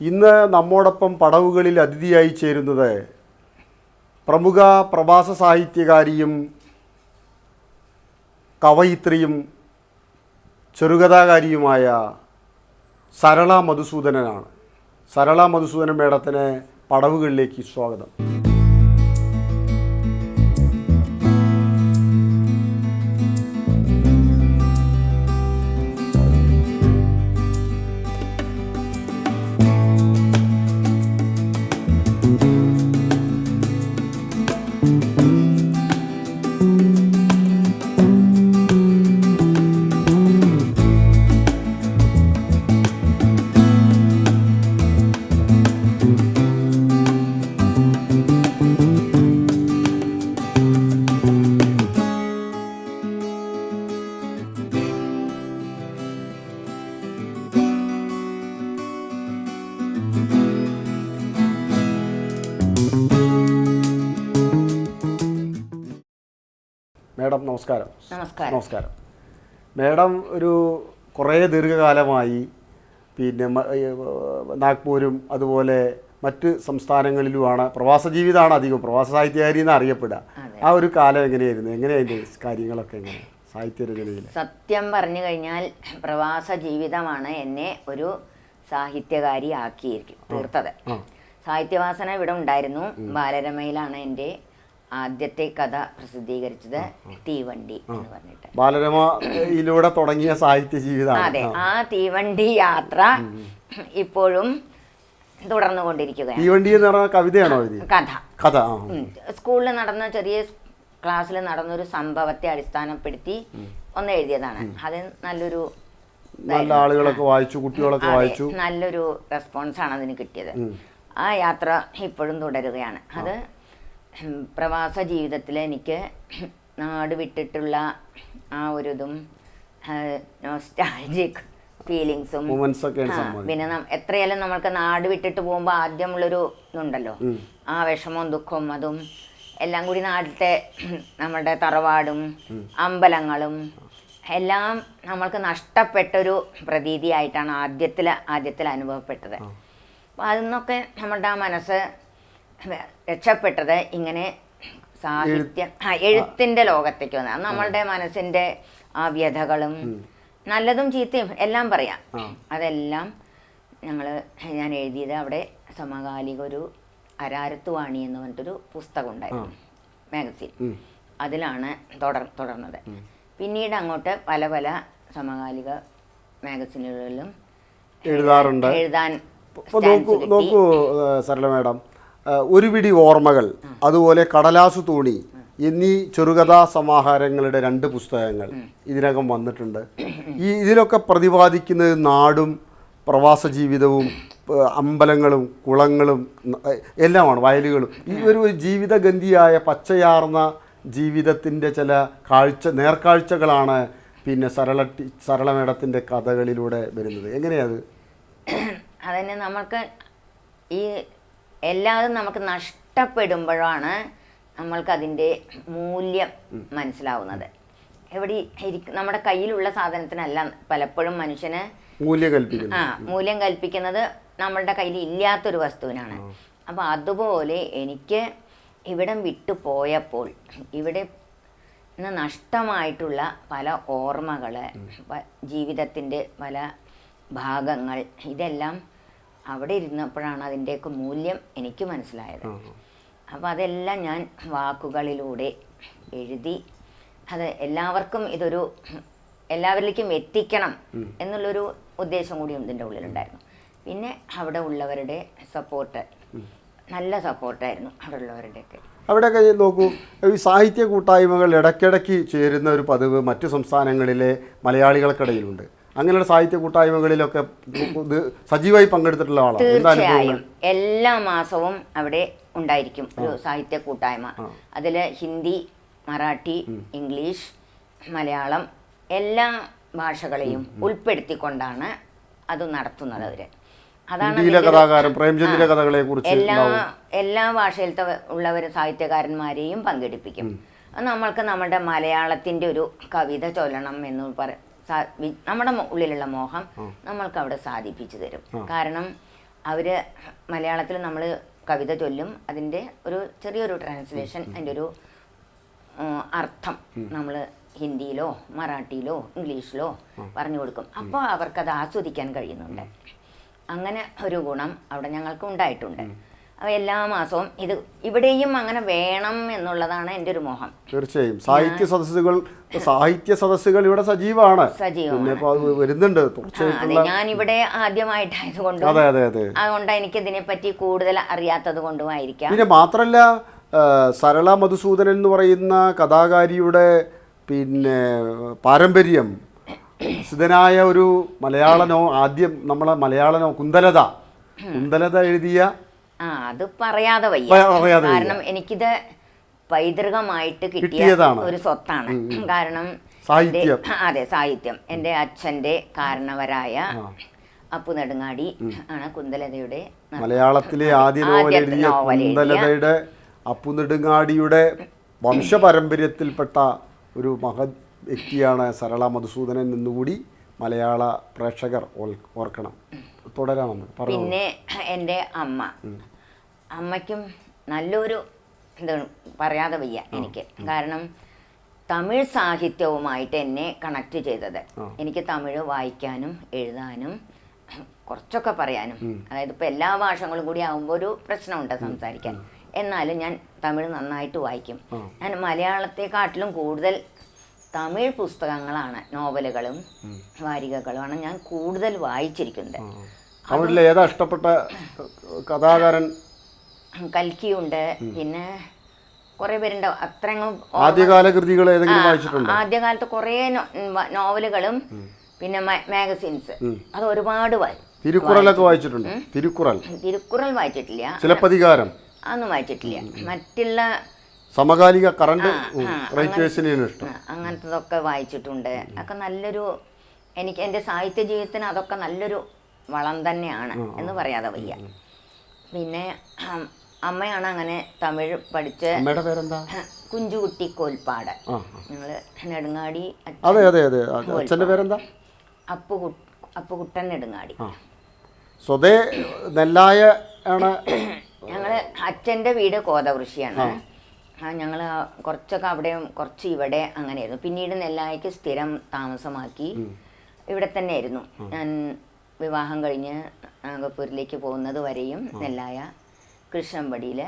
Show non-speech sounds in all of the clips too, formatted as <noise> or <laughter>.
ഇന്ന് നമ്മോടൊപ്പം പടവുകളിൽ അതിഥിയായി ചേരുന്നത് പ്രമുഖ പ്രവാസ സാഹിത്യകാരിയും കവയിത്രിയും ചെറുകഥാകാരിയുമായ സരള മധുസൂദനനാണ്. സരള മധുസൂദനൻ മേഡത്തിന് പടവുകളിലേക്ക് സ്വാഗതം. നമസ്കാരം. നമസ്കാരം. നമസ്കാരം. മേഡം ഒരു കുറേ ദീർഘകാലമായി പിന്നെ നാഗ്പൂരും അതുപോലെ മറ്റ് സംസ്ഥാനങ്ങളിലുമാണ് പ്രവാസ ജീവിതമാണ് അധികം പ്രവാസ സാഹിത്യകാരി എന്ന് അറിയപ്പെടുക. ആ ഒരു കാലം എങ്ങനെയായിരുന്നു? എങ്ങനെയായിരുന്നു കാര്യങ്ങളൊക്കെ എങ്ങനെ? സാഹിത്യരചനയിൽ സത്യം പറഞ്ഞു കഴിഞ്ഞാൽ പ്രവാസ ജീവിതമാണ് എന്നെ ഒരു സാഹിത്യകാരി ആക്കിയിരിക്കും തീർത്തത്. സാഹിത്യവാസന ഇവിടെ ഉണ്ടായിരുന്നു. ബാലരമയിലാണ് എന്റെ ആദ്യത്തെ കഥ പ്രസിദ്ധീകരിച്ചത് തീവണ്ടി എന്ന് പറഞ്ഞിട്ട്. ബാലരമയിലൂടെ തുടങ്ങിയ സാഹിത്യ ജീവിതം അതെ ആ. തീവണ്ടി യാത്ര ഇപ്പോഴും തുടർന്നു കൊണ്ടിരിക്കുകയാണ് തീവണ്ടി എന്ന് പറഞ്ഞ കവിതയാണോ കഥ. കഥ സ്കൂളിൽ നടന്ന ചെറിയ ക്ലാസ്സിൽ നടന്നൊരു സംഭവത്തെ അടിസ്ഥാനപ്പെടുത്തി ഒന്ന് എഴുതിയതാണ്. അത് നല്ലൊരു നല്ല ആളുകളൊക്കെ വായിച്ചു കുട്ടികളൊക്കെ വായിച്ചു. നല്ലൊരു റെസ്പോൺസാണ് അതിന് കിട്ടിയത്. ആ യാത്ര ഇപ്പോഴും തുടരുകയാണ്. അത് പ്രവാസ ജീവിതത്തിൽ എനിക്ക് നാട് വിട്ടിട്ടുള്ള ആ ഒരു ഇതും നോസ്റ്റാൾജിക് ഫീലിങ്സും പിന്നെ എത്രയാലും നമ്മൾക്ക് നാട് വിട്ടിട്ട് പോകുമ്പോൾ ആദ്യമുള്ളൊരു ഇതുണ്ടല്ലോ. ആ വിഷമവും ദുഃഖവും അതും എല്ലാം കൂടി നാട്ടിലത്തെ നമ്മുടെ തറവാടും അമ്പലങ്ങളും എല്ലാം നമ്മൾക്ക് നഷ്ടപ്പെട്ടൊരു പ്രതീതിയായിട്ടാണ് ആദ്യത്തിൽ ആദ്യത്തിൽ അനുഭവപ്പെട്ടത്. അപ്പോൾ അതിൽ നിന്നൊക്കെ നമ്മുടെ ആ മനസ്സ് രക്ഷപ്പെട്ടത് ഇങ്ങനെ സാഹിത്യം എഴുത്തിന്റെ എഴുത്തിന്റെ ലോകത്തേക്ക് വന്നത് അത് നമ്മളുടെ മനസ്സിന്റെ ആ വ്യഥകളും നല്ലതും ചീത്തയും എല്ലാം പറയാം. അതെല്ലാം ഞങ്ങൾ ഞാൻ എഴുതിയത് അവിടെ സമകാലിക ഒരു അരാരത്തുവാണി എന്ന് പറഞ്ഞിട്ടൊരു പുസ്തകം ഉണ്ടായിരുന്നു മാഗസിൻ. അതിലാണ് തുടർ തുടർന്നത്. പിന്നീട് അങ്ങോട്ട് പല പല സമകാലിക മാഗസിനുകളിലും എഴുതാറുണ്ട്. എഴുതാൻ നോക്കൂ നോക്കൂ സരള മേഡം. ഒരു പിടി ഓർമ്മകൾ അതുപോലെ കടലാസു തോണി എന്നീ ചെറുകഥാ സമാഹാരങ്ങളുടെ രണ്ട് പുസ്തകങ്ങൾ ഇതിനകം വന്നിട്ടുണ്ട്. ഈ ഇതിലൊക്കെ പ്രതിപാദിക്കുന്നത് നാടും പ്രവാസ ജീവിതവും അമ്പലങ്ങളും കുളങ്ങളും എല്ലാമാണ് വയലുകളും. ഈ ഒരു ജീവിതഗന്ധിയായ പച്ചയാർന്ന ജീവിതത്തിന്റെ ചില കാഴ്ച നേർക്കാഴ്ചകളാണ് പിന്നെ സരള സരളമേടത്തിന്റെ കഥകളിലൂടെ വരുന്നത്. എങ്ങനെയാണ് അതന്നെ നമുക്ക് ഈ എല്ലാതും നമുക്ക് നഷ്ടപ്പെടുമ്പോഴാണ് നമ്മൾക്ക് അതിന്റെ മൂല്യം മനസ്സിലാവുന്നത്. എവിടെ ഇരിക്കും നമ്മുടെ കയ്യിലുള്ള സാധനത്തിനല്ല പലപ്പോഴും മനുഷ്യന് മൂല്യം ആ മൂല്യം കൽപ്പിക്കുന്നത് നമ്മളുടെ കയ്യിൽ ഇല്ലാത്തൊരു വസ്തുവിനാണ്. അപ്പോൾ അതുപോലെ എനിക്ക് ഇവിടം വിട്ടു പോയപ്പോൾ ഇവിടെ നഷ്ടമായിട്ടുള്ള പല ഓർമ്മകൾ ജീവിതത്തിന്റെ പല ഭാഗങ്ങൾ ഇതെല്ലാം അവിടെ ഇരുന്നപ്പോഴാണ് അതിന്റെയൊക്കെ മൂല്യം എനിക്ക് മനസ്സിലായത്. അപ്പോൾ അതെല്ലാം ഞാൻ വാക്കുകളിലൂടെ എഴുതി അത് എല്ലാവർക്കും ഇതൊരു എല്ലാവരിലേക്കും എത്തിക്കണം എന്നുള്ളൊരു ഉദ്ദേശം കൂടി ഇതിന്റെ ഉള്ളിലുണ്ടായിരുന്നു. പിന്നെ അവിടെ ഉള്ളവരുടെ സപ്പോർട്ട് നല്ല സപ്പോർട്ടായിരുന്നു അവിടെ ഉള്ളവരുടെയൊക്കെ. അവിടെയൊക്കെ നോക്കൂ ഈ സാഹിത്യ കൂട്ടായ്മകൾ ഇടയ്ക്കിടയ്ക്ക് ചേരുന്ന ഒരു പതിവ് മറ്റു സംസ്ഥാനങ്ങളിലെ മലയാളികൾക്കിടയിലുണ്ട്. അങ്ങനെയുള്ള സാഹിത്യ കൂട്ടായ്മകളിലൊക്കെ സജീവമായി പങ്കെടുത്തിട്ടുള്ള ആളാണ്. തീർച്ചയായും. എല്ലാ മാസവും അവിടെ ഉണ്ടായിരിക്കും ഒരു സാഹിത്യ കൂട്ടായ്മ. അതിൽ ഹിന്ദി മറാഠി ഇംഗ്ലീഷ് മലയാളം എല്ലാ ഭാഷകളെയും ഉൾപ്പെടുത്തിക്കൊണ്ടാണ് അത് നടത്തുന്നത് അവർ. അതാണ് എല്ലാ എല്ലാ ഭാഷയിലത്തെ ഉള്ളവർ സാഹിത്യകാരന്മാരെയും പങ്കെടുപ്പിക്കും. അത് നമ്മൾക്ക് നമ്മുടെ മലയാളത്തിന്റെ ഒരു കവിത ചൊല്ലണം എന്ന് പറ നമ്മുടെ ഉള്ളിലുള്ള മോഹം നമ്മൾക്ക് അവിടെ സാധിപ്പിച്ചു തരും. കാരണം അവർ മലയാളത്തിൽ നമ്മൾ കവിത ചൊല്ലും അതിന്റെ ഒരു ചെറിയൊരു ട്രാൻസ്ലേഷൻ അതിന്റെ ഒരു അർത്ഥം നമ്മൾ ഹിന്ദിയിലോ മറാഠിയിലോ ഇംഗ്ലീഷിലോ പറഞ്ഞു കൊടുക്കും. അപ്പോൾ അവർക്കത് ആസ്വദിക്കാൻ കഴിയുന്നുണ്ട്. അങ്ങനെ ഒരു ഗുണം അവിടെ ഞങ്ങൾക്ക് ഉണ്ടായിട്ടുണ്ട് അപ്പോൾ എല്ലാ മാസവും ഇത് ഇവിടെയും അങ്ങനെ വേണം എന്നുള്ളതാണ് എന്റെ ഒരു മോഹം. തീർച്ചയായും. സാഹിത്യ സദസ്സുകൾ സാഹിത്യ സദസ്സുകൾ ഇവിടെ സജീവമാണ്. സജീവമാണ്. വരുന്നുണ്ട്. ഞാൻ ഇവിടെ അതെ അതുകൊണ്ട് എനിക്ക് ഇതിനെപ്പറ്റി കൂടുതൽ അറിയാത്തത് കൊണ്ടുമായിരിക്കാം പിന്നെ മാത്രമല്ല സരള മധുസൂദനൻ എന്ന് പറയുന്ന കഥാകാരിയുടെ പിന്നെ പാരമ്പര്യം സിദ്ധനായ ഒരു മലയാളനോ ആദ്യം നമ്മളെ മലയാളനോ കുന്തലത. കുന്തലത എഴുതിയ ആ അത് പറയാതെ വയ്യ. പ- പറയാതെ വയ്യ. കാരണം എനിക്കിത് പൈതൃകമായിട്ട് കിട്ടിയ കിട്ടിയതാണ്. ഒരു സ്വത്താണ്. കാരണം സാഹിത്യം. അതെ സാഹിത്യം. എന്റെ അച്ഛന്റെ കാരണവരായ അപ്പു നെടുങ്ങാടി ആണ് കുന്തലതയുടെ ന- മലയാളത്തിലെ ആദ്യ നോവൽ ആദ്യത്തെ എഴുതിയ നോവൽ എഴുതിയ- കുന്തലതയുടെ അപ്പുനെടുങ്ങാടിയുടെ വംശപാരമ്പര്യത്തിൽപ്പെട്ട ഒരു മഹത് വ്യക്തിയാണ് സരള മധുസൂദനൻ എന്നുകൂടി മലയാള പ്രേക്ഷകർ ഓൽ- ഓർക്കണം. തുടരാം നമുക്ക് പറഞ്ഞു പിന്നെ എന്റെ അമ്മ. അമ്മയ്ക്കും നല്ലൊരു എന്താ പറയാതെ വയ്യ എനിക്ക്. കാരണം തമിഴ് സാഹിത്യവുമായിട്ട് എന്നെ കണക്ട് ചെയ്തത്. എനിക്ക് തമിഴ് വായിക്കാനും എഴുതാനും <clears throat> കുറച്ചൊക്കെ പറയാനും. അതായത് ഇപ്പോൾ എല്ലാ ഭാഷകളും കൂടി ആകുമ്പോൾ ഒരു പ്രശ്നമുണ്ട് സംസാരിക്കാൻ. എന്നാലും ഞാൻ തമിഴ് നന്നായിട്ട് വായിക്കും. ഞാൻ മലയാളത്തെക്കാട്ടിലും കൂടുതൽ തമിഴ് പുസ്തകങ്ങളാണ് നോവലുകളും വാരികകളുമാണ് ഞാൻ കൂടുതൽ വായിച്ചിരിക്കുന്നത്. ഏതാ ഇഷ്ടപ്പെട്ട കഥാകാരൻ? കൽക്കിയുണ്ട്. പിന്നെ കുറെ പേരുണ്ട്. അത്രയും ആദ്യകാല കൃതികൾ ആദ്യകാലത്ത് കുറേ നോവലുകളും പിന്നെ മാഗസിൻസ്. അത് ഒരുപാട് തിരുക്കുറലൊക്കെ വായിച്ചിട്ടുണ്ട്. തിരുക്കുറൽ. തിരുക്കുറൾ വായിച്ചിട്ടില്ല. ചിലപ്പതികാരം. അതൊന്നും വായിച്ചിട്ടില്ല. മറ്റുള്ള സമകാലിക കറണ്ട് ഇഷ്ടം. അങ്ങനത്തതൊക്കെ വായിച്ചിട്ടുണ്ട്. അതൊക്കെ നല്ലൊരു എനിക്ക് എന്റെ സാഹിത്യ ജീവിതത്തിന് അതൊക്കെ നല്ലൊരു വളം തന്നെയാണ് എന്ന് പറയാതെ വയ്യ. പിന്നെ അമ്മയാണ് അങ്ങനെ തമിഴ് പഠിച്ച അമ്മയുടെ പേരെന്താ? കുഞ്ചുകുട്ടി കോൽപ്പാട് ഞങ്ങൾ നെടുങ്ങാടി അതെ അതെ അതെ. അച്ഛന്റെ അച്ഛന്റെ പേരെന്താ? അപ്പു അപ്പുകുട്ടൻ നെടുങ്ങാടി. സ്വതേ നെല്ലായ ആണ് ഞങ്ങൾ അച്ഛന്റെ വീട് കോതവൃഷിയാണ് ആ. ഞങ്ങൾ കുറച്ചൊക്കെ അവിടെയും കുറച്ച് ഇവിടെ അങ്ങനെയായിരുന്നു. പിന്നീട് നെല്ലായ്ക്ക് സ്ഥിരം താമസമാക്കി ഇവിടെ തന്നെ ആയിരുന്നു ഞാൻ വിവാഹം കഴിഞ്ഞ് നാഗപ്പൂരിലേക്ക് പോകുന്നത് വരെയും നെല്ലായ കൃഷ്ണമ്പടിയിൽ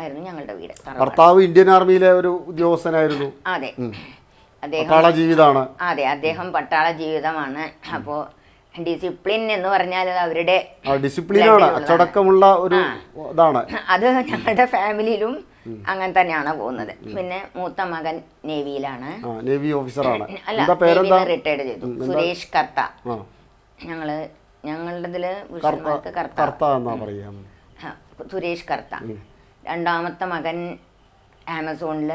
ആയിരുന്നു ഞങ്ങളുടെ വീട് ഭർത്താവ് ഇന്ത്യൻ ആർമിയിലെ ഒരു ഉദ്യോഗസ്ഥനായിരുന്നു. അതെ. അദ്ദേഹം പട്ടാള ജീവിതമാണ് അതെ അദ്ദേഹം പട്ടാള ജീവിതമാണ്. അപ്പോൾ ഡിസിപ്ലിൻ എന്ന് പറഞ്ഞാൽ അത് അവരുടെ ഡിസിപ്ലിനാണ് അച്ചടക്കമുള്ള ഒരു ഇതാണ്. അത് ഞങ്ങളുടെ ഫാമിലിയിലും അങ്ങനെ തന്നെയാണ് പോകുന്നത്. പിന്നെ മൂത്ത മകൻ നേവിയിലാണ്. നേവി ഓഫീസറാണ്. അല്ല റിട്ടയർഡ് ചെയ്തു. സുരേഷ് കർത്ത. ഞങ്ങൾ ഞങ്ങളുടെ കർത്ത എന്നാ പറയാ? സുരേഷ് കർത്ത. രണ്ടാമത്തെ മകൻ ആമസോണിൽ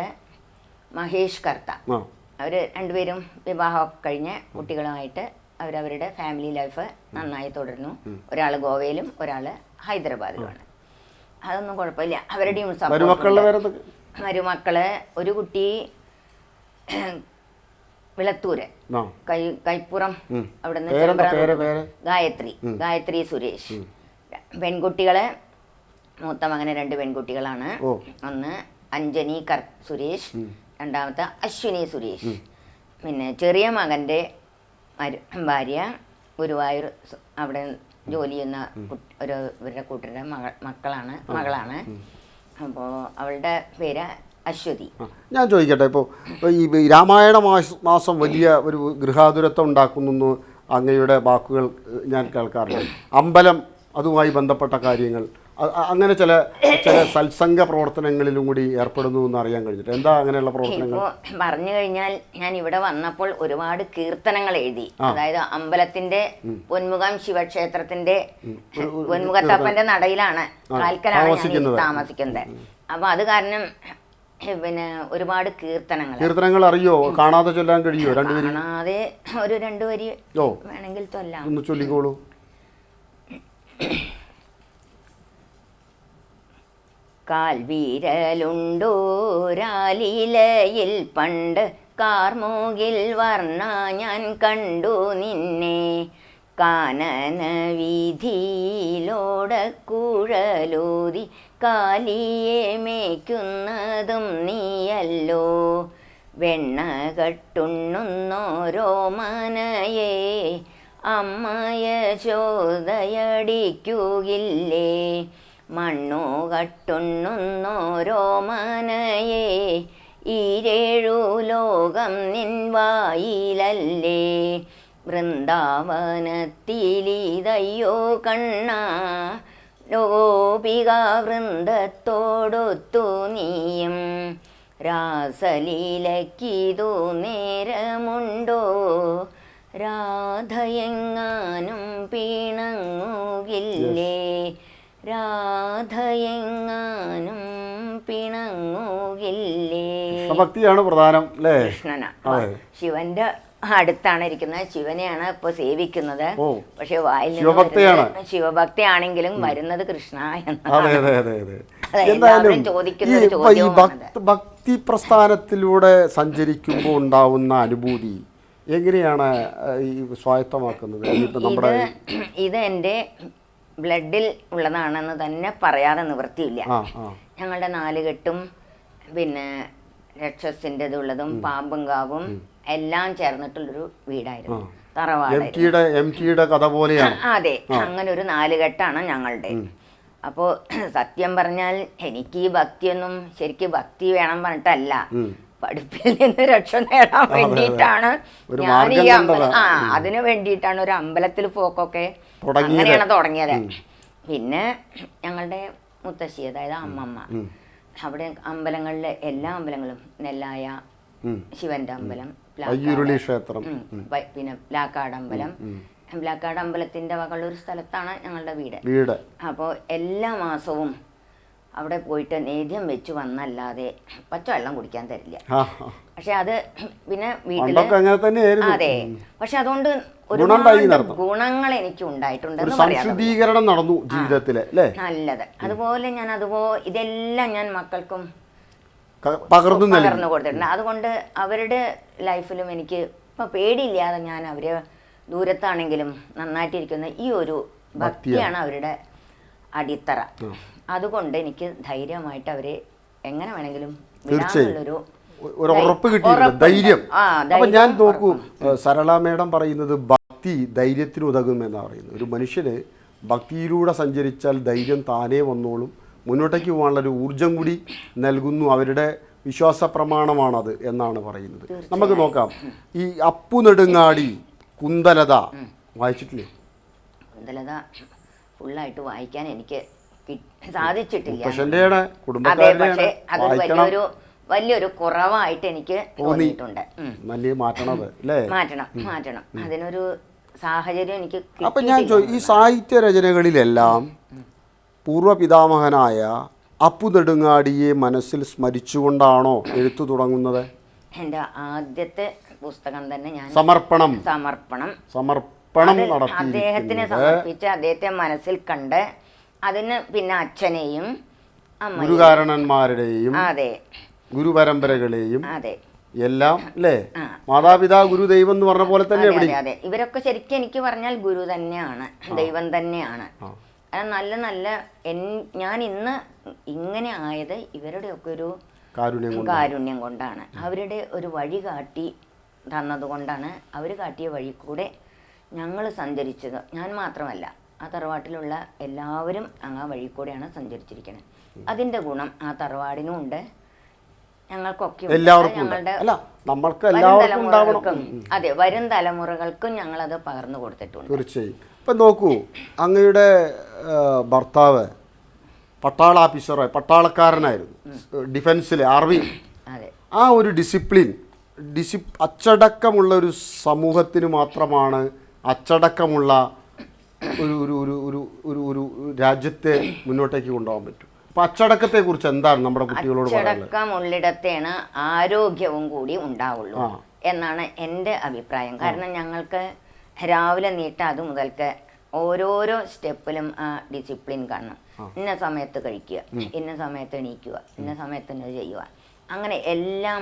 മഹേഷ് കർത്ത. അവർ അവർ രണ്ടുപേരും വിവാഹമൊക്കെ കഴിഞ്ഞ് കുട്ടികളുമായിട്ട് അവരവരുടെ ഫാമിലി ലൈഫ് നന്നായി തുടരുന്നു ഒരാൾ ഗോവയിലും ഒരാൾ ഹൈദരാബാദിലുമാണ്. അതൊന്നും കുഴപ്പമില്ല. അവരുടെയും. മരുമക്കൾ ഒരു കുട്ടി വിളത്തൂര്. കൈ കൈപ്പുറം അവിടെ നിന്ന് ഗായത്രി. ഗായത്രി സുരേഷ്. പെൺകുട്ടികൾ മൂത്ത മകന് രണ്ട് പെൺകുട്ടികളാണ്. ഒന്ന് അഞ്ജനി കർ സുരേഷ് രണ്ടാമത്തെ അശ്വിനി സുരേഷ്. പിന്നെ ചെറിയ മകന്റെ ഭാര്യ ഗുരുവായൂർ അവിടെ ജോലി ചെയ്യുന്ന ഒരു ഇവരുടെ കൂട്ടരുടെ മകൾ മക്കളാണ് മകളാണ്. അപ്പോൾ അവളുടെ പേര് അശ്വതി. ഞാൻ ചോദിക്കട്ടെ ഇപ്പോൾ ഈ രാമായണ മാസം വലിയ ഒരു ഗൃഹാതുരത്വം ഉണ്ടാക്കുന്നു അങ്ങയുടെ വാക്കുകൾ ഞാൻ കേൾക്കാറുണ്ട്. അമ്പലം അതുമായി ബന്ധപ്പെട്ട കാര്യങ്ങൾ. അങ്ങനെ ചില ചില സത്സംഗ പ്രവർത്തനങ്ങളിലും കൂടി ഏർപ്പെടുന്നു എന്ന് അറിയാൻ കഴിഞ്ഞിട്ട്. എന്താ അങ്ങനെയുള്ള പ്രവർത്തനങ്ങൾ? പറഞ്ഞു കഴിഞ്ഞാൽ ഞാൻ ഇവിടെ വന്നപ്പോൾ ഒരുപാട് കീർത്തനങ്ങൾ എഴുതി. അതായത് അമ്പലത്തിന്റെ പൊന്മുഖം ശിവക്ഷേത്രത്തിന്റെ പൊന്മുഖത്തപ്പന്റെ നടയിലാണ് കാൽക്കലാണ് ഞാൻ താമസിക്കുന്നത്. അപ്പൊ അത് കാരണം പിന്നെ ഒരുപാട് കീർത്തനങ്ങൾ. കീർത്തനങ്ങൾ അറിയോ? കാണാതെ ചൊല്ലാൻ കഴിയോ? രണ്ടുപേരും കാണാതെ ഒരു രണ്ടു വരി വേണമെങ്കിൽ ചൊല്ലാം. ഒന്ന് ചൊല്ലിക്കോളൂ. കാൽവീരലുണ്ടോരാലിലയിൽ പണ്ട് കാർമൂകിൽ വർണ ഞാൻ കണ്ടു നിന്നെ. കാനന വീതിയിലോടക്കുഴലൂതി കാലിയെ മേയ്ക്കുന്നതും നീയല്ലോ. വെണ്ണ കട്ടുണ്ണുന്നോരോ മനയെ അമ്മയ ചോദയടിക്കുകില്ലേ മണ്ണു കട്ടുണ്ണുന്നോരോ മനയെ ഈരേഴു ലോകം നിൻവായിലല്ലേ വൃന്ദാവനത്തിലീതയ്യോ കണ്ണ ലോപിക വൃന്ദത്തോടൊത്തു നീയും. രാസലീലക്കിതു നേരമുണ്ടോ? രാധയെങ്ങാനും പിണങ്ങുകില്ലേ. രാധയെങ്ങാനും പിണങ്ങുകില്ലേ? ഭക്തിയാണ് പ്രധാനം അല്ലേ? കൃഷ്ണനാ. ശിവന്റെ അടുത്താണ് ഇരിക്കുന്നത്. ശിവനെയാണ് ഇപ്പൊ സേവിക്കുന്നത്. പക്ഷെ വായിൽ നിന്ന് ശിവഭക്തിയാണെങ്കിലും വരുന്നത് ശിവഭക്തി ആണെങ്കിലും വരുന്നത് കൃഷ്ണ എന്നാണ്. ചോദിക്കുന്നത്. ഭക്തി പ്രസ്ഥാനത്തിലൂടെ സഞ്ചരിക്കുമ്പോൾ ഉണ്ടാവുന്ന അനുഭൂതി എങ്ങനെയാണ് ഈ സ്വായത്തമാക്കുന്നത്? നമ്മുടെ ഇത് ഇത് എന്റെ ബ്ലഡിൽ ഉള്ളതാണെന്ന് തന്നെ പറയാതെ നിവൃത്തിയില്ല. ഞങ്ങളുടെ നാലുകെട്ടും പിന്നെ രക്ഷസിന്റെതുള്ളതും പാമ്പും കാവും എല്ലാം ചേർന്നിട്ടുള്ളൊരു വീടായിരുന്നു. കഥ പോലെയാണ്. അതെ. അങ്ങനെ ഒരു നാലുകെട്ടാണ് ഞങ്ങളുടെ. അപ്പോൾ <clears throat> സത്യം പറഞ്ഞാൽ എനിക്ക് ഈ ഭക്തിയൊന്നും ശരിക്കും ഭക്തി വേണം പറഞ്ഞിട്ടല്ല. പഠിപ്പിൽ നിന്ന് രക്ഷ നേടാൻ വേണ്ടിയിട്ടാണ് ഞാൻ ഈ അമ്പലം ആ അതിനു വേണ്ടിയിട്ടാണ് ഒരു അമ്പലത്തിൽ പോക്കൊക്കെ. അങ്ങനെയാണ് തുടങ്ങിയത്. പിന്നെ ഞങ്ങളുടെ മുത്തശ്ശി അതായത് അമ്മമ്മ അവിടെ അമ്പലങ്ങളിലെ എല്ലാ അമ്പലങ്ങളും നെല്ലായ. ശിവന്റെ അമ്പലം ക്ഷേത്രം. പിന്നെ ബ്ലാക്കാട് അമ്പലം. ബ്ലാക്കാട് അമ്പലത്തിന്റെ വകയുള്ള ഒരു സ്ഥലത്താണ് ഞങ്ങളുടെ വീട്. വീട്. അപ്പോൾ എല്ലാ മാസവും അവിടെ പോയിട്ട് നേദ്യം വെച്ച് വന്നല്ലാതെ പച്ചവെള്ളം കുടിക്കാൻ തരില്ല. പക്ഷെ അത് പിന്നെ വീട്ടിൽ അതെ. പക്ഷെ അതുകൊണ്ട് ഒരു ഒരുപാട്. ഗുണങ്ങൾ എനിക്ക് ഉണ്ടായിട്ടുണ്ട് ഉണ്ടായിട്ടുണ്ടെന്ന് പറയാം സംശുദ്ധീകരണം നടന്നു ജീവിതത്തിൽ നല്ലത്. അതുപോലെ ഞാൻ അതുപോലെ ഇതെല്ലാം ഞാൻ മക്കൾക്കും പകർന്നു പകർന്നു കൊടുത്തിട്ടുണ്ട്. അതുകൊണ്ട് അവരുടെ ലൈഫിലും എനിക്ക് ഇപ്പൊ പേടിയില്ലാതെ ഞാൻ അവരെ ദൂരത്താണെങ്കിലും നന്നായിട്ടിരിക്കുന്ന ഈ ഒരു ഭക്തിയാണ്. അവരുടെ അടിത്തറ. അതുകൊണ്ട് എനിക്ക് ധൈര്യമായിട്ട് അവരെ എങ്ങനെ വേണമെങ്കിലും. വിടാനുള്ളൊരു ഒരു ഉറപ്പ് കിട്ടിയിട്ടുണ്ട്. ധൈര്യം. അപ്പൊ ഞാൻ നോക്കൂ സരള മേഡം പറയുന്നത് ഭക്തി ധൈര്യത്തിന് ഉതകുമെന്നാണ് പറയുന്നത്. ഒരു മനുഷ്യന് ഭക്തിയിലൂടെ സഞ്ചരിച്ചാൽ ധൈര്യം താനേ വന്നോളും. മുന്നോട്ടേക്ക് പോകാനുള്ള ഒരു ഊർജം കൂടി നൽകുന്നു. അവരുടെ വിശ്വാസ പ്രമാണമാണത് എന്നാണ് പറയുന്നത്. നമുക്ക് നോക്കാം. ഈ അപ്പു നെടുങ്ങാടി കുന്തലത വായിച്ചിട്ടില്ലേ? കുന്തലത ഫുള്ളായിട്ട് വായിക്കാൻ എനിക്ക് സാധിച്ചിട്ടില്ല. അതെ പക്ഷേ അത് വലിയൊരു വലിയൊരു കുറവായിട്ട് എനിക്ക് തോന്നിയിട്ടുണ്ട്. മാറ്റണം മാറ്റണം. അതിനൊരു സാഹചര്യം എനിക്ക് അപ്പൊ ഞാൻ ഈ സാഹിത്യ രചനകളിലെല്ലാം പൂർവ പിതാമഹനായ അപ്പു നെടുങ്ങാടിയെ മനസ്സിൽ സ്മരിച്ചുകൊണ്ടാണോ എഴുത്തു തുടങ്ങുന്നത്? എന്റെ ആദ്യത്തെ പുസ്തകം തന്നെ ഞാൻ സമർപ്പണം. സമർപ്പണം. സമർപ്പണം അദ്ദേഹത്തിനെ സമർപ്പിച്ച് അദ്ദേഹത്തെ മനസ്സിൽ കണ്ട് അതിന് പിന്നെ അച്ഛനെയും ഗുരുകാരണന്മാരുടെയും അതെ. ഗുരുപരമ്പരകളെയും അതെ. എല്ലാം അല്ലേ. മാതാപിതാ ഗുരു ദൈവം എന്ന് പറഞ്ഞ പോലെ തന്നെ അതെ അതെ ഇവരൊക്കെ ശരിക്കും എനിക്ക് പറഞ്ഞാൽ ഗുരു തന്നെയാണ്. ദൈവം തന്നെയാണ്. നല്ല നല്ല ഞാൻ ഇന്ന് ഇങ്ങനെ ആയത് ഇവരുടെ ഒക്കെ ഒരു കാരുണ്യം കാരുണ്യം കൊണ്ടാണ്. അവരുടെ ഒരു വഴി കാട്ടി തന്നതുകൊണ്ടാണ്. അവർ കാട്ടിയ വഴി കൂടെ ഞങ്ങൾ സഞ്ചരിച്ചത്. ഞാൻ മാത്രമല്ല. ആ തറവാട്ടിലുള്ള എല്ലാവരും ആ വഴി കൂടെയാണ് സഞ്ചരിച്ചിരിക്കുന്നത് അതിന്റെ ഗുണം ആ തറവാടിനും ഉണ്ട്. ഞങ്ങൾക്കൊക്കെ. ഞങ്ങളുടെ നമ്മൾക്ക് വരും എല്ലാവർക്കും അതെ വരും തലമുറകൾക്കും ഞങ്ങളത് പകർന്നു കൊടുത്തിട്ടുണ്ട്. തീർച്ചയായും. ഇപ്പം നോക്കൂ അങ്ങയുടെ ഭർത്താവ് പട്ടാള ഓഫീസർ പട്ടാളക്കാരനായിരുന്നു. ഡിഫൻസിലെ ആർമി അതെ. ആ ഒരു ഡിസിപ്ലിൻ ഡിസി അച്ചടക്കമുള്ള ഒരു സമൂഹത്തിന് മാത്രമാണ് അച്ചടക്കമുള്ള ഒരു ഒരു ഒരു ഒരു ഒരു ഒരു രാജ്യത്തെ മുന്നോട്ടേക്ക് കൊണ്ടുപോകാൻ പറ്റും. അച്ചടക്കത്തെ കുറിച്ച് എന്താണ് നമ്മുടെ കുട്ടികളോട് അച്ചടക്കം ഉള്ളിടത്തേണ് ആരോഗ്യവും കൂടി ഉണ്ടാവുള്ളൂ എന്നാണ് എന്റെ അഭിപ്രായം. കാരണം ഞങ്ങൾക്ക് രാവിലെ നീട്ട അത് മുതൽക്ക് ഓരോരോ സ്റ്റെപ്പിലും ആ ഡിസിപ്ലിൻ കാണണം. ഇന്ന സമയത്ത് കഴിക്കുക ഇന്ന സമയത്ത് എണീക്കുക ഇന്ന സമയത്ത് ചെയ്യുക. അങ്ങനെ എല്ലാം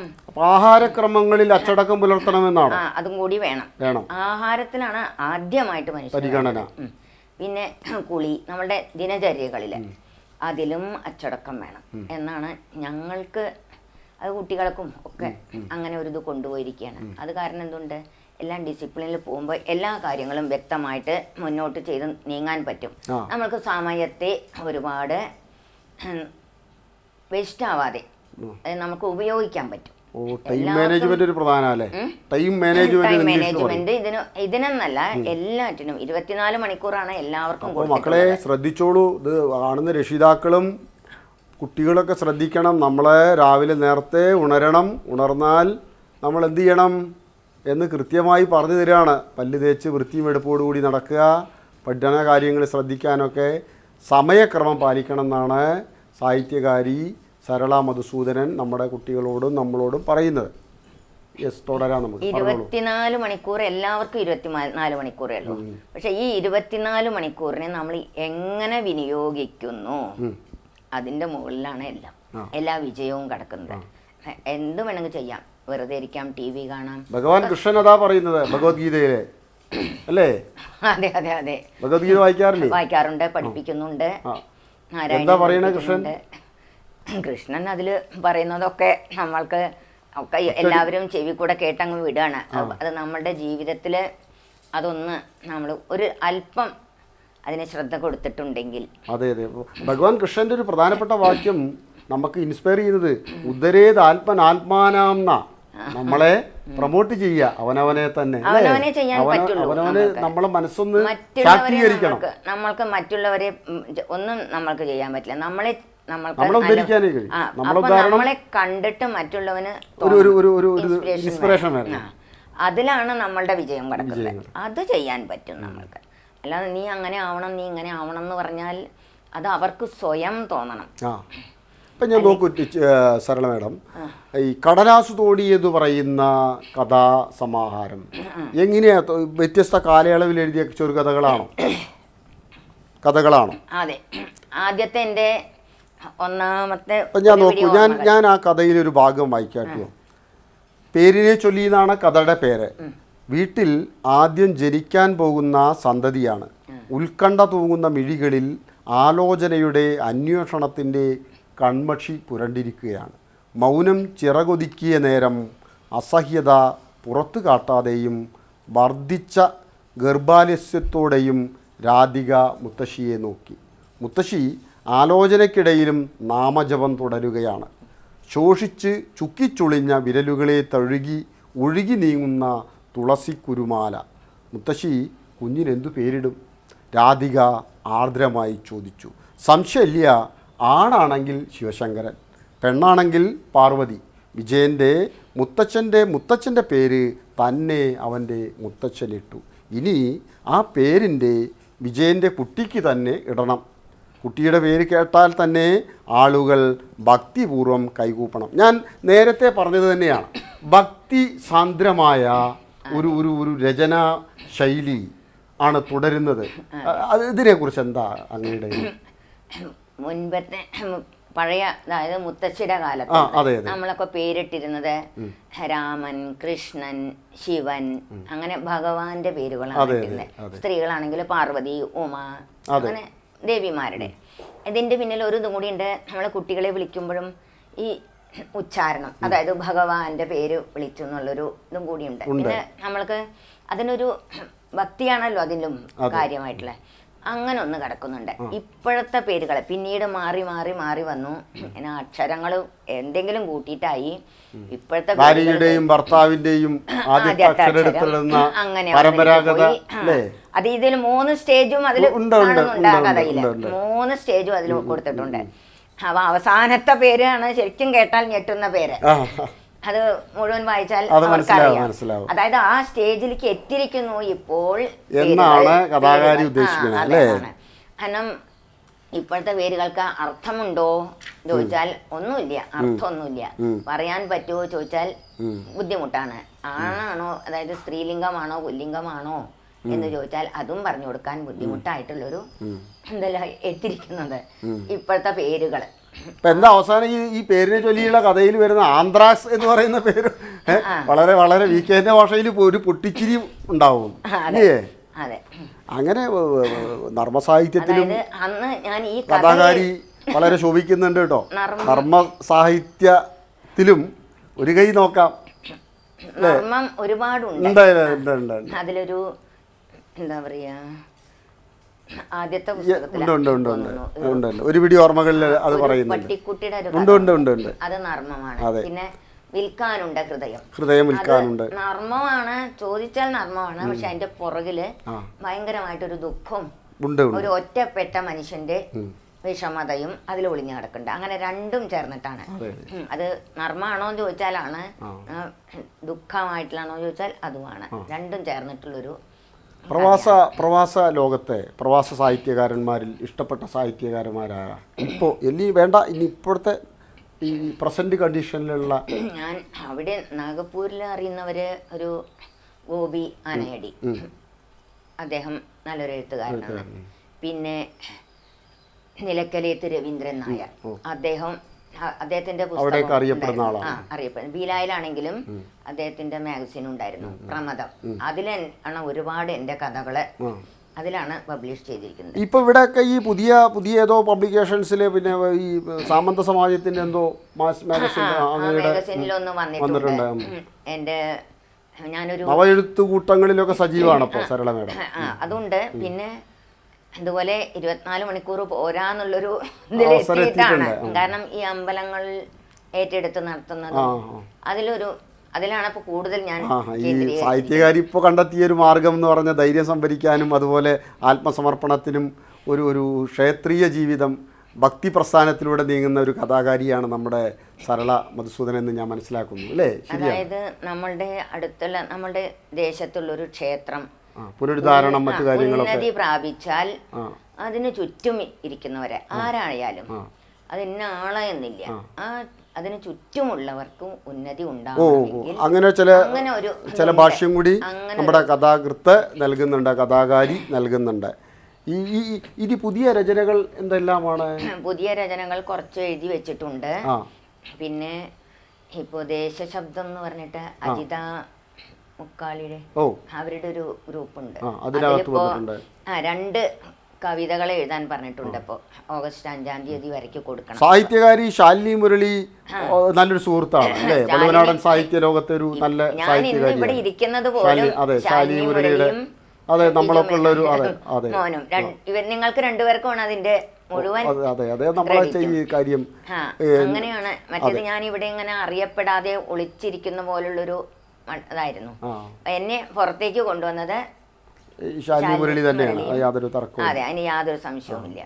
ആഹാരക്രമങ്ങളിൽ അച്ചടക്കം പുലർത്തണമെന്നാണ്? ആ അതും കൂടി വേണം. വേണം. ആഹാരത്തിലാണ് ആദ്യമായിട്ട് മനുഷ്യൻ പരിഗണന. പിന്നെ കുളി നമ്മുടെ ദിനചര്യകളിൽ അതിലും അച്ചടക്കം വേണം എന്നാണ് ഞങ്ങൾക്ക് അത് കുട്ടികൾക്കും ഒക്കെ അങ്ങനെ ഒരു ഇത് കൊണ്ടുപോയിരിക്കുകയാണ് അത് കാരണം എന്തുകൊണ്ട് എല്ലാം ഡിസിപ്ലിനിൽ പോകുമ്പോൾ എല്ലാ കാര്യങ്ങളും വ്യക്തമായിട്ട് മുന്നോട്ട് ചെയ്ത് നീങ്ങാൻ പറ്റും. നമ്മൾക്ക് സമയത്തെ ഒരുപാട് വേസ്റ്റ് ആവാതെ നമുക്ക് ഉപയോഗിക്കാൻ പറ്റും. ടൈം മാനേജ്മെന്റ് ഒരു പ്രധാന ടൈം മാനേജ്മെന്റ് ഇതിന് ഇതിനെന്നല്ല എല്ലാറ്റിനും ഇരുപത്തിനാല് മണിക്കൂറാണ് എല്ലാവർക്കും മക്കളെ ശ്രദ്ധിച്ചോളൂ. ഇത് കാണുന്ന രക്ഷിതാക്കളും കുട്ടികളൊക്കെ ശ്രദ്ധിക്കണം. നമ്മളെ രാവിലെ നേരത്തെ ഉണരണം. ഉണർന്നാൽ നമ്മൾ എന്ത് ചെയ്യണം എന്ന് കൃത്യമായി പറഞ്ഞു തരികയാണ്. പല്ല് തേച്ച് വൃത്തിയും എടുപ്പോടുകൂടി നടക്കുക. പഠന കാര്യങ്ങൾ ശ്രദ്ധിക്കാനൊക്കെ സമയക്രമം പാലിക്കണം എന്നാണ് സാഹിത്യകാരി സരള മധുസൂദനൻ നമ്മുടെ കുട്ടികളോടും നമ്മളോടും പറയുന്നത്. യെസ് തുടരാം നമുക്ക്. ഇരുപത്തിനാല് മണിക്കൂർ എല്ലാവർക്കും ഇരുപത്തി നാല് മണിക്കൂറേ ഉള്ളൂ. പക്ഷെ ഈ ഇരുപത്തിനാല് മണിക്കൂറിനെ നമ്മൾ എങ്ങനെ വിനിയോഗിക്കുന്നു? അതിന്റെ മുകളിലാണ് എല്ലാം. എല്ലാ വിജയവും കിടക്കുന്നത്. എന്ത് വേണമെങ്കിൽ ചെയ്യാം. വെറുതെ ഇരിക്കാം ടി വി കാണാം. ഭഗവാൻ കൃഷ്ണൻ അതാ പറയുന്നത് ഭഗവത്ഗീതയിലെ. അല്ലേ? <laughs> അതെ അതെ അതെ. ഭഗവത്ഗീത വായിക്കാറില്ലേ? വായിക്കാറുണ്ട് പഠിപ്പിക്കുന്നുണ്ട്. എന്താ പറയണേ കൃഷ്ണൻ? കൃഷ്ണൻ അതിൽ പറയുന്നതൊക്കെ നമ്മൾക്ക് ഒക്കെ എല്ലാവരും ചെവി കൂടെ കേട്ടങ്ങ് വിടുകയാണ് അത് നമ്മളുടെ നമ്മുടെ ജീവിതത്തിൽ അതൊന്ന് നമ്മൾ ഒരു അല്പം അതിന് ശ്രദ്ധ കൊടുത്തിട്ടുണ്ടെങ്കിൽ. അതെ അതെ. ഭഗവാൻ കൃഷ്ണന്റെ ഒരു പ്രധാനപ്പെട്ട വാക്യം നമുക്ക് ഇൻസ്പയർ ചെയ്യുന്നത് ഉദരേത് ആത്മൻ ആത്മാനാംന നമ്മളെ പ്രൊമോട്ട് ചെയ്യുക. അവനവനെ തന്നെ? അവനവനെ. നമ്മളെ മനസ്സൊന്ന് ശാക്തീകരിക്കണം. നമ്മൾക്ക് മറ്റുള്ളവരെ ഒന്നും നമ്മൾക്ക് ചെയ്യാൻ പറ്റില്ല. നമ്മളെ നമ്മൾക്ക് നമ്മളെ കണ്ടിട്ട് മറ്റുള്ളവന്. അതിലാണ് നമ്മളുടെ വിജയം കിടക്കുന്നത്. അത് ചെയ്യാൻ പറ്റും നമ്മൾക്ക്. അല്ലാതെ നീ അങ്ങനെ ആവണം നീ ഇങ്ങനെ ആവണം എന്ന് പറഞ്ഞാൽ അത് അവർക്ക് സ്വയം തോന്നണം. ഇപ്പം ഞാൻ നോക്കൂ സരള മേഡം. ഈ കടലാസു തോടി എന്ന് പറയുന്ന കഥാ സമാഹാരം എങ്ങനെയാ? വ്യത്യസ്ത കാലയളവിൽ എഴുതിയ ചെറുകഥകളാണോ <coughs> കഥകളാണോ? അതെ. ആദ്യത്തെ എന്റെ ഒന്നാമത്തെ ഞാൻ നോക്കൂ ഞാൻ. ഞാൻ ആ കഥയിൽ ഒരു ഭാഗം വായിക്കാട്ടോ പേരിനെ ചൊല്ലി എന്നാണ് കഥയുടെ പേര്. വീട്ടിൽ ആദ്യം ജനിക്കാൻ പോകുന്ന സന്തതിയാണ്. ഉത്കണ്ഠ തൂങ്ങുന്ന മിഴികളിൽ ആലോചനയുടെ അന്വേഷണത്തിന്റെ കൺമക്ഷി പുരണ്ടിരിക്കുകയാണ്. മൗനം ചിറകൊതുക്കിയ നേരം അസഹ്യത പുറത്തു കാട്ടാതെയും വർദ്ധിച്ച ഗർഭാലസ്യത്തോടെയും രാധിക മുത്തശ്ശിയെ നോക്കി. മുത്തശ്ശി ആലോചനയ്ക്കിടയിലും നാമജപം തുടരുകയാണ്. ശോഷിച്ച് ചുക്കിച്ചുളിഞ്ഞ വിരലുകളെ തഴുകി ഒഴുകി നീങ്ങുന്ന തുളസി കുരുമാല. മുത്തശ്ശി കുഞ്ഞിനെന്തു പേരിടും? രാധിക ആർദ്രമായി ചോദിച്ചു. സംശയമില്ല ആണാണെങ്കിൽ ശിവശങ്കരൻ പെണ്ണാണെങ്കിൽ പാർവതി. വിജയന്റെ മുത്തച്ഛന്റെ മുത്തച്ഛന്റെ പേര് തന്നെ അവന്റെ മുത്തച്ഛനിട്ടു. ഇനി ആ പേരിന്റെ വിജയന്റെ കുട്ടിക്ക് തന്നെ ഇടണം. കുട്ടിയുടെ പേര് കേട്ടാൽ തന്നെ ആളുകൾ ഭക്തിപൂർവം കൈകൂപ്പണം. ഞാൻ നേരത്തെ പറഞ്ഞത് തന്നെയാണ്. ഭക്തി സാന്ദ്രമായ ഒരു ഒരു ഒരു രചനാ ശൈലി ആണ് തുടരുന്നത്. അത് ഇതിനെക്കുറിച്ച് എന്താ അങ്ങയുടെ മുൻപത്തെ പഴയ അതായത് മുത്തശ്ശിയുടെ കാലത്ത്. നമ്മളൊക്കെ പേരിട്ടിരുന്നത് രാമൻ കൃഷ്ണൻ ശിവൻ അങ്ങനെ ഭഗവാന്റെ പേരുകളാണ്. സ്ത്രീകളാണെങ്കിൽ പാർവതി ഉമ അങ്ങനെ ദേവിമാരുടെ. ഇതിന്റെ പിന്നിൽ ഒരു ഇതും കൂടി ഉണ്ട്. നമ്മളെ കുട്ടികളെ വിളിക്കുമ്പോഴും ഈ ഉച്ചാരണം അതായത് ഭഗവാന്റെ പേര് വിളിച്ചു എന്നുള്ളൊരു ഇതും കൂടിയുണ്ട് പിന്നെ നമ്മൾക്ക് അതിനൊരു ഭക്തിയാണല്ലോ അതിലും കാര്യമായിട്ടുള്ള. അങ്ങനെ ഒന്ന് കിടക്കുന്നുണ്ട് ഇപ്പോഴത്തെ പേരുകൾ പിന്നീട് മാറി മാറി മാറി വന്നു. പിന്നെ അക്ഷരങ്ങൾ എന്തെങ്കിലും കൂട്ടിയിട്ടായി. ഇപ്പോഴത്തെ ഭർത്താവിന്റെയും ഭാര്യയുടെയും അങ്ങനെ അത് ഇതിൽ മൂന്ന് സ്റ്റേജും അതിൽ കാണുന്നുണ്ട് ആ ഉണ്ട്. മൂന്ന് സ്റ്റേജും അതിൽ കൊടുത്തിട്ടുണ്ട്. അപ്പൊ അവസാനത്തെ പേരാണ് ശരിക്കും കേട്ടാൽ ഞെട്ടുന്ന പേര്. അത് മുഴുവൻ വായിച്ചാൽ മനസ്സിലാവും, മനസ്സിലാവും. അതായത് ആ സ്റ്റേജിലേക്ക് എത്തിയിരിക്കുന്നു ഇപ്പോൾ എന്നാണ് കഥാകാരി ഉദ്ദേശിക്കുന്നത്, അല്ലേ? കാരണം ഇപ്പോഴത്തെ പേരുകൾക്ക് അർത്ഥമുണ്ടോ ചോദിച്ചാൽ ഒന്നുമില്ല അർത്ഥമൊന്നുമില്ല. പറയാൻ പറ്റുമോ ചോദിച്ചാൽ ബുദ്ധിമുട്ടാണ്. ആണാണോ അതായത് സ്ത്രീലിംഗമാണോ പുല്ലിംഗമാണോ എന്ന് ചോദിച്ചാൽ അതും പറഞ്ഞു കൊടുക്കാൻ ബുദ്ധിമുട്ടായിട്ടുള്ളൊരു എന്തല്ല എത്തിയിരിക്കുന്നത് ഇപ്പോഴത്തെ പേരുകൾ. ഇപ്പൊ എന്താ അവസാനം ഈ ഈ പേരിനെ ചൊല്ലിയുള്ള കഥയിൽ വരുന്ന ആന്ത്രാക്സ് എന്ന് പറയുന്ന പേര് വളരെ വളരെ വി കെന്റെ ഭാഷയിൽ ഒരു പൊട്ടിച്ചിരി ഉണ്ടാവും. അല്ലേ അങ്ങനെ നർമ്മ സാഹിത്യത്തിലും നർമ്മസാഹിത്യത്തിലും അന്ന് ഞാൻ ഈ കഥാകാരി വളരെ ശോഭിക്കുന്നുണ്ട് കേട്ടോ. നർമ്മ- സാഹിത്യത്തിലും ഒരു കൈ നോക്കാം. നർമ്മം ഒരുപാടുണ്ട്. അതിലൊരു എന്താ പറയാ ആദ്യത്തെ ഉണ്ട് ഉണ്ട് ഉണ്ട് ഉണ്ട്. ഉണ്ട് ഉണ്ട്. ഒരു പിടി ഓർമ്മകളിൽ അത് പറയുന്നുണ്ട്. പട്ടിക്കുട്ടിയുടെ ഒരു ഉണ്ട്. ഉണ്ട് ഉണ്ട് ഉണ്ട്. അത് നർമ്മമാണ്. പിന്നെ വിൽക്കാനുണ്ട് ഹൃദയം. ഹൃദയം വിൽക്കാനുണ്ട്. നർമ്മമാണ് ചോദിച്ചാൽ നർമ്മമാണ് പക്ഷെ അതിന്റെ പുറകിൽ ഭയങ്കരമായിട്ട് ഭയങ്കരമായിട്ടൊരു ദുഃഖം ഒരു ഒറ്റപ്പെട്ട മനുഷ്യന്റെ വിഷമതയും അതിൽ ഒളിഞ്ഞു കിടക്കുന്നുണ്ട്. അങ്ങനെ രണ്ടും ചേർന്നിട്ടാണ്. അത് നർമ്മമാണോ എന്ന് ചോദിച്ചാലാണ് ദുഃഖമായിട്ടുള്ളാണോ ചോദിച്ചാൽ അതുമാണ്. രണ്ടും ചേർന്നിട്ടുള്ളൊരു പ്രവാസ പ്രവാസ ലോകത്തെ പ്രവാസ സാഹിത്യകാരന്മാരിൽ ഇഷ്ടപ്പെട്ട സാഹിത്യകാരന്മാരായ ഇപ്പോൾ ഇനി വേണ്ട ഇനി ഇപ്പോഴത്തെ ഈ പ്രസന്റ് കണ്ടീഷനിലുള്ള ഞാൻ അവിടെ നാഗപ്പൂരിൽ അറിയുന്നവര് ഒരു ഗോപി ആനയടി. അദ്ദേഹം നല്ലൊരു എഴുത്തുകാരനാണ്. പിന്നെ നിലക്കലേത്ത് രവീന്ദ്രൻ നായർ. അദ്ദേഹം അദ്ദേഹത്തിന്റെ അവിടെയൊക്കെ അറിയപ്പെടുന്ന ആളാണ്. ആ ബീലായിലാണെങ്കിലും അദ്ദേഹത്തിന്റെ മാഗസിൻ ഉണ്ടായിരുന്നു പ്രമദം. അതിൽ ആണ് ഒരുപാട് എന്റെ കഥകൾ അതിലാണ് പബ്ലിഷ് ചെയ്തിരിക്കുന്നത്. ഇപ്പൊ ഇവിടെയൊക്കെ ഈ പുതിയ പുതിയ ഏതോ പബ്ലിക്കേഷൻസിൽ പിന്നെ ഈ സാമന്ത സമാജത്തിന്റെ എന്തോ മാഗസിനിലൊന്ന് വന്നിട്ടുണ്ട്. എന്റെ. എന്റെ ഞാനൊരു കൂട്ടങ്ങളിലൊക്കെ സജീവമാണ് സരള മേഡം. അതുണ്ട്. പിന്നെ അതുപോലെ ഇരുപത്തിനാല് മണിക്കൂർ പോരാന്നുള്ളൊരു ഇതിലെത്തിയിട്ടാണ് കാരണം ഈ അമ്പലങ്ങൾ ഏറ്റെടുത്ത് നടത്തുന്നത് അതിലൊരു അതിലാണ് ഇപ്പൊ കൂടുതൽ ഞാൻ. സാഹിത്യകാരി ഇപ്പോൾ കണ്ടെത്തിയ ഒരു മാർഗം എന്ന് പറഞ്ഞ ധൈര്യം സംഭരിക്കാനും അതുപോലെ ആത്മസമർപ്പണത്തിനും ഒരു ഒരു ക്ഷേത്രീയ ജീവിതം ഭക്തി പ്രസ്ഥാനത്തിലൂടെ നീങ്ങുന്ന ഒരു കഥാകാരിയാണ് നമ്മുടെ സരള മധുസൂദൻ എന്ന് ഞാൻ മനസ്സിലാക്കുന്നു. അല്ലേ? അതായത് നമ്മളുടെ അടുത്തുള്ള നമ്മളുടെ ദേശത്തുള്ള ഒരു ക്ഷേത്രം. പുനരുദ്ധാരണം മറ്റു കാര്യങ്ങളൊക്കെ ഉന്നതി പ്രാപിച്ചാൽ അതിന് ചുറ്റും ഇരിക്കുന്നവരെ ആരായാലും. അത് ഇന്ന ആളെ എന്നില്ല ആ അതിന് ചുറ്റുമുള്ളവർക്കും ഉന്നതി ഓ, അങ്ങനെ ചില അങ്ങനെ ഒരു ചില ഭാഷ്യം കൂടി നമ്മുടെ കഥാകൃത്ത് നൽകുന്നുണ്ട് കഥാകാരി നൽകുന്നുണ്ട് ഈ ഈ ഈ- ഇനി പുതിയ രചനകൾ എന്തെല്ലാമാണ് പുതിയ രചനകൾ കുറച്ച് എഴുതി വെച്ചിട്ടുണ്ട് പിന്നെ ഇപ്പോൾ ദേശശബ്ദം എന്ന് പറഞ്ഞിട്ട് അജിത മുക്കാളിയുടെ അവരുടെ ഒരു ഗ്രൂപ്പ് ഉണ്ട് അതിലിപ്പോ. ആ രണ്ട് കവിതകൾ എഴുതാൻ പറഞ്ഞിട്ടുണ്ട്. ഇപ്പോൾ ഓഗസ്റ്റ് അഞ്ചാം തീയതി വരയ്ക്ക് കൊടുക്കണം. സാഹിത്യകാരി ശാലിനി മുരളി നല്ലൊരു സുഹൃത്താണ് അല്ലേ? സാഹിത്യ ലോകത്തെ ഒരു നല്ല ഇവിടെ ഇരിക്കുന്നത് പോലെ അതെ ശാലിനി മുരളിയുടെ അതെ നമ്മളൊക്കെ ഉള്ള ഒരു അതെ അതെ. നിങ്ങൾക്ക് രണ്ടുപേർക്കുമാണ് അതിന്റെ മുഴുവൻ അതെ അതെ അതെ നമ്മളെ ഈ കാര്യം അങ്ങനെയാണ്. മറ്റേത് ഞാൻ ഇവിടെ ഇങ്ങനെ അറിയപ്പെടാതെ ഒളിച്ചിരിക്കുന്ന പോലുള്ളൊരു ഇതായിരുന്നു എന്നെ പുറത്തേക്ക് കൊണ്ടുവന്നത് മുരളി തന്നെയാണ്. യാതൊരു തർക്കവും അതെ അതിന് യാതൊരു സംശയവുമില്ല.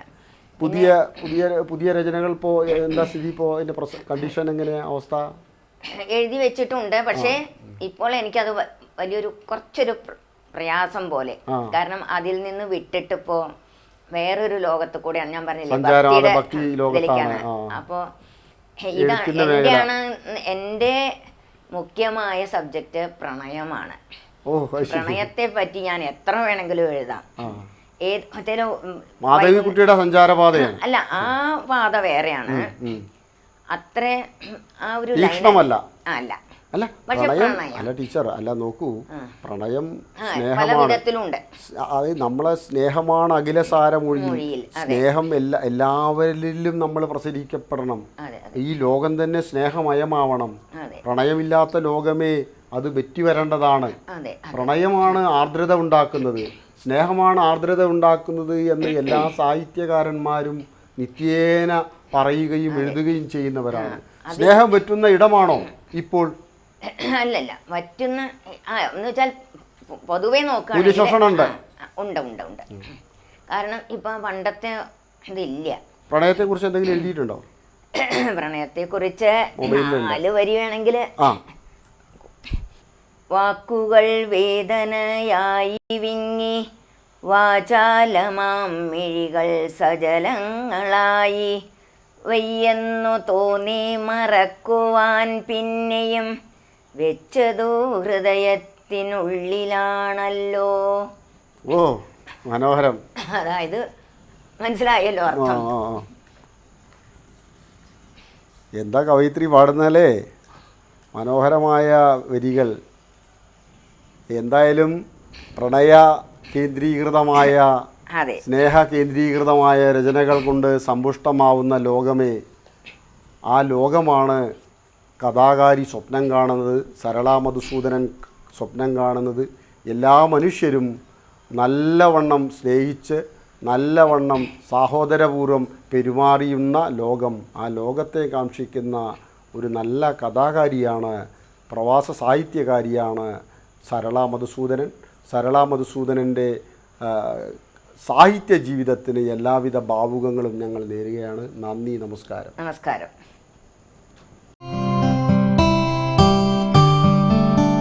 പുതിയ പുതിയ പുതിയ രചനകൾ ഇപ്പോൾ എന്താ സ്ഥിതി ഇപ്പോൾ അതിന്റെ കണ്ടീഷൻ എങ്ങനെയാ അവസ്ഥ? എഴുതി വെച്ചിട്ടുണ്ട്. പക്ഷേ ഇപ്പോൾ എനിക്കത് വലിയൊരു കുറച്ചൊരു പ്രയാസം പോലെ. കാരണം അതിൽ നിന്ന് വിട്ടിട്ട് ഇപ്പോ വേറൊരു ലോകത്ത് കൂടെയാണ്. ഞാൻ പറഞ്ഞില്ലേ ഭക്തിയുടെ ഭക്തി ലോകത്താണ്. ഇതിലേക്കാണ്. ആ. അപ്പോ ഇതാണ് എന്റെയാണ് എന്റെ മുഖ്യമായ സബ്ജക്റ്റ് പ്രണയമാണ്. പ്രണയത്തെ പറ്റി ഞാൻ എത്ര വേണമെങ്കിലും എഴുതാം. മാധവിക്കുട്ടിയുടെ സഞ്ചാരപാതയാണ്. അല്ല ആ പാത വേറെയാണ്. അത്ര ആ ഒരു അല്ല. അല്ല പ്രണയം. അല്ല ടീച്ചർ അല്ല നോക്കൂ. പ്രണയം സ്നേഹമാണ്. വിധത്തിലുണ്ട്. അത് നമ്മളെ സ്നേഹമാണ് അഖിലസാര മൊഴി സ്നേഹം എല്ലാ എല്ലാവരിലും നമ്മൾ പ്രസരിക്കപ്പെടണം അതെ ഈ ലോകം തന്നെ സ്നേഹമയമാവണം. അതെ. പ്രണയമില്ലാത്ത ലോകമേ അത് വെറ്റി വരേണ്ടതാണ് അതെ. പ്രണയമാണ് ആർദ്രത ഉണ്ടാക്കുന്നത്. സ്നേഹമാണ് ആർദ്രത ഉണ്ടാക്കുന്നത് എന്ന് <coughs> എല്ലാ സാഹിത്യകാരന്മാരും നിത്യേന പറയുകയും എഴുതുകയും ചെയ്യുന്നവരാണ്. സ്നേഹം പറ്റുന്ന ഇടമാണോ ഇപ്പോൾ <clears throat> അല്ലല്ല പറ്റുന്ന ആ എന്ന് വെച്ചാൽ പൊതുവെ. നോക്കുകയാണെങ്കിൽ ഉണ്ട്. ഉണ്ട് ഉണ്ട് കാരണം ഇപ്പൊ പണ്ടത്തെ ഇതില്ല. പ്രണയത്തെ കുറിച്ച് എന്തെങ്കിലും എഴുതിയിട്ടുണ്ടോ? <clears throat> പ്രണയത്തെ കുറിച്ച് നാല് വരി വേണമെങ്കിൽ വാക്കുകൾ വേദനയായി വിങ്ങി വാചാലമാം മിഴികൾ സജലങ്ങളായി. വയ്യെന്നു തോന്നി മറക്കുവാൻ പിന്നെയും വെച്ചതു ഹൃദയത്തിനുള്ളിലാണല്ലോ. ഓ മനോഹരം. അതായത് മനസ്സിലായല്ലോ അർത്ഥം. എന്താ കവയിത്രി പാടുന്നാലേ മനോഹരമായ വരികൾ. എന്തായാലും പ്രണയ കേന്ദ്രീകൃതമായ സ്നേഹ കേന്ദ്രീകൃതമായ രചനകൾ കൊണ്ട് സമ്പുഷ്ടമാവുന്ന ലോകമേ. ആ ലോകമാണ് കഥാകാരി സ്വപ്നം കാണുന്നത് സരളാ മധുസൂദനൻ സ്വപ്നം കാണുന്നത് എല്ലാ മനുഷ്യരും നല്ലവണ്ണം സ്നേഹിച്ച് നല്ലവണ്ണം സാഹോദരപൂർവം പെരുമാറിയുന്ന ലോകം ആ ലോകത്തെ കാക്ഷിക്കുന്ന ഒരു നല്ല കഥാകാരിയാണ് പ്രവാസ സാഹിത്യകാരിയാണ് സരളാ മധുസൂദനൻ സരളാ മധുസൂദനന്റെ സാഹിത്യ ജീവിതത്തിന് എല്ലാവിധ ഭാവുകങ്ങളും ഞങ്ങൾ നേരുകയാണ്. നന്ദി നമസ്കാരം. നമസ്കാരം.